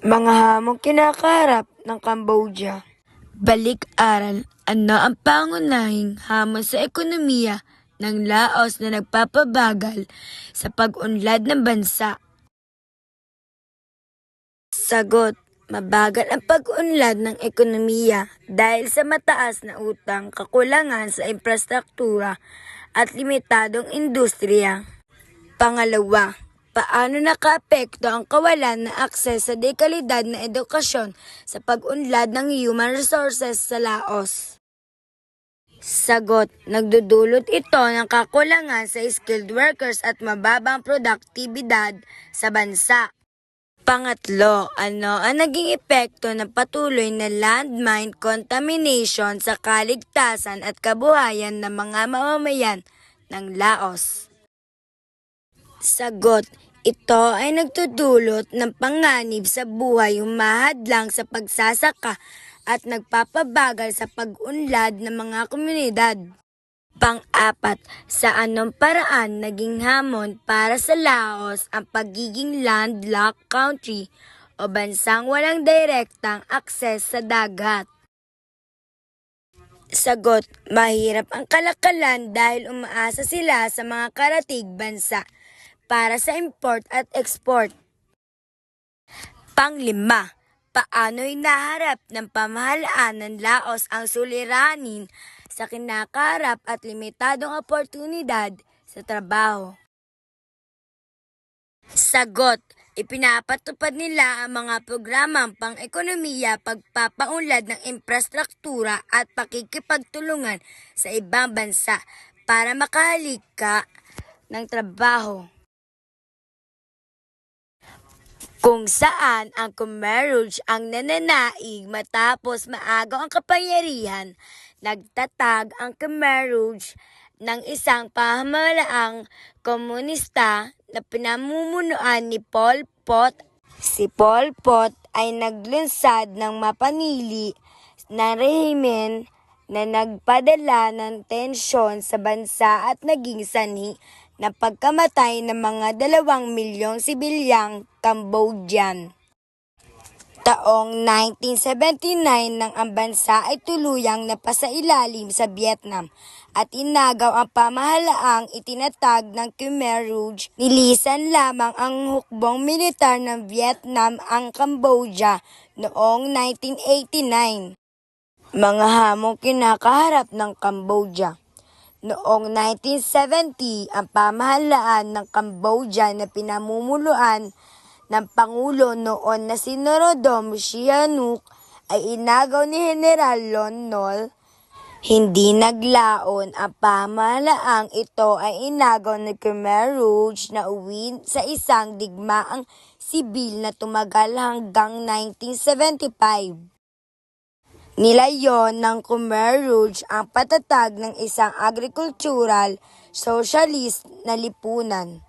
Mga hamong kinakaharap ng Cambodia. Balik-aral, ano ang pangunahing hamon sa ekonomiya ng Laos na nagpapabagal sa pag-unlad ng bansa? Sagot, mabagal ang pag-unlad ng ekonomiya dahil sa mataas na utang, kakulangan sa infrastruktura at limitadong industriya. Pangalawa, paano nakaapekto ang kawalan ng akses sa dekalidad na edukasyon sa pag-unlad ng human resources sa Laos? Sagot, nagdudulot ito ng kakulangan sa skilled workers at mababang produktibidad sa bansa. Pangatlo, ano ang naging epekto ng patuloy na landmine contamination sa kaligtasan at kabuhayan ng mga mamamayan ng Laos? Sagot, ito ay nagtutulot ng panganib sa buhay humahadlang sa pagsasaka at nagpapabagal sa pag-unlad ng mga komunidad. Pang-apat, sa anong paraan naging hamon para sa Laos ang pagiging landlocked country o bansang walang direktang akses sa dagat? Sagot, mahirap ang kalakalan dahil umaasa sila sa mga karatig bansa para sa import at export. Panglima, paano'y naharap ng pamahalaan ng Laos ang suliranin sa kinakarap at limitadong oportunidad sa trabaho? Sagot, ipinapatupad nila ang mga programang pang-ekonomiya, pagpapaunlad ng infrastruktura at pakikipagtulungan sa ibang bansa para makahalika ng trabaho kung saan ang Khmer Rouge ang nananaig matapos maagaw ang kapangyarihan, nagtatag ang Khmer Rouge ng isang pamahalaang komunista na pinamumunuan ni Pol Pot. Si Pol Pot ay naglunsad ng mapanili na rehimen na nagpadala ng tensyon sa bansa at naging sanhi ng pagkamatay ng mga dalawang milyong sibilyang Cambodian. Taong 1979 nang ang bansa ay tuluyang napasailalim sa Vietnam at inagaw ang pamahalaang itinatag ng Khmer Rouge. Nilisan lamang ang hukbong militar ng Vietnam ang Cambodia noong 1989. Mga hamong kinakaharap ng Cambodia. Noong 1970, ang pamahalaan ng Cambodia na pinamumuluan ng Pangulo noon na si Norodom Sihanouk ay inagaw ni General Lon Nol. Hindi naglaon ang pamahalaang ito ay inagaw ni Khmer Rouge na uwi sa isang digmaang sibil na tumagal hanggang 1975. Nilayon ng Khmer Rouge ang patatag ng isang agricultural socialist na lipunan.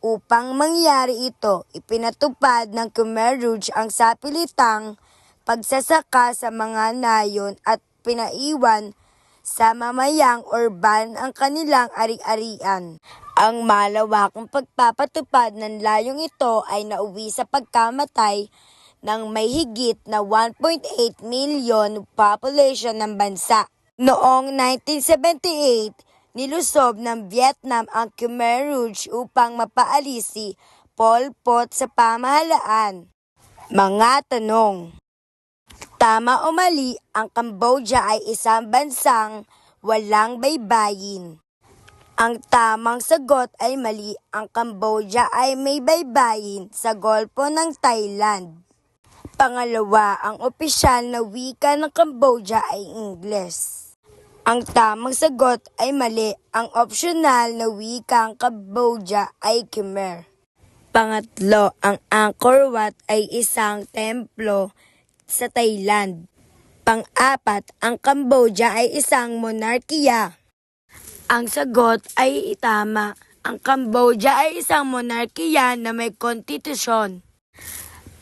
Upang mangyari ito, ipinatupad ng Khmer Rouge ang sapilitang pagsasaka sa mga nayon at pinaiwan sa mamayang urban ang kanilang ari-arian. Ang malawakang pagpapatupad ng layong ito ay nauwi sa pagkamatay ng may higit na 1.8 million population ng bansa. Noong 1978, nilusob ng Vietnam ang Khmer Rouge upang mapaalis si Pol Pot sa pamahalaan. Mga tanong Tama o mali, ang Cambodia ay isang bansang walang baybayin. Ang tamang sagot ay mali, ang Cambodia ay may baybayin sa Golpo ng Thailand. Pangalawa, ang opisyal na wika ng Cambodia ay Ingles. Ang tamang sagot ay mali, ang optional na wika ng Cambodia ay Khmer. Pangatlo, ang Angkor Wat ay isang templo sa Thailand. Pang-apat, ang Cambodia ay isang monarkiya. Ang sagot ay tama. Ang Cambodia ay isang monarkiya na may konstitusyon.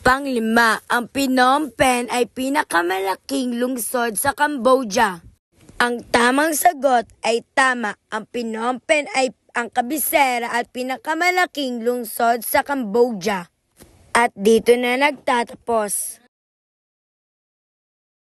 Panglima, ang Phnom Penh ay pinakamalaking lungsod sa Cambodia. Ang tamang sagot ay tama. Ang Phnom Penh ay ang kabisera at pinakamalaking lungsod sa Cambodia. At dito na nagtatapos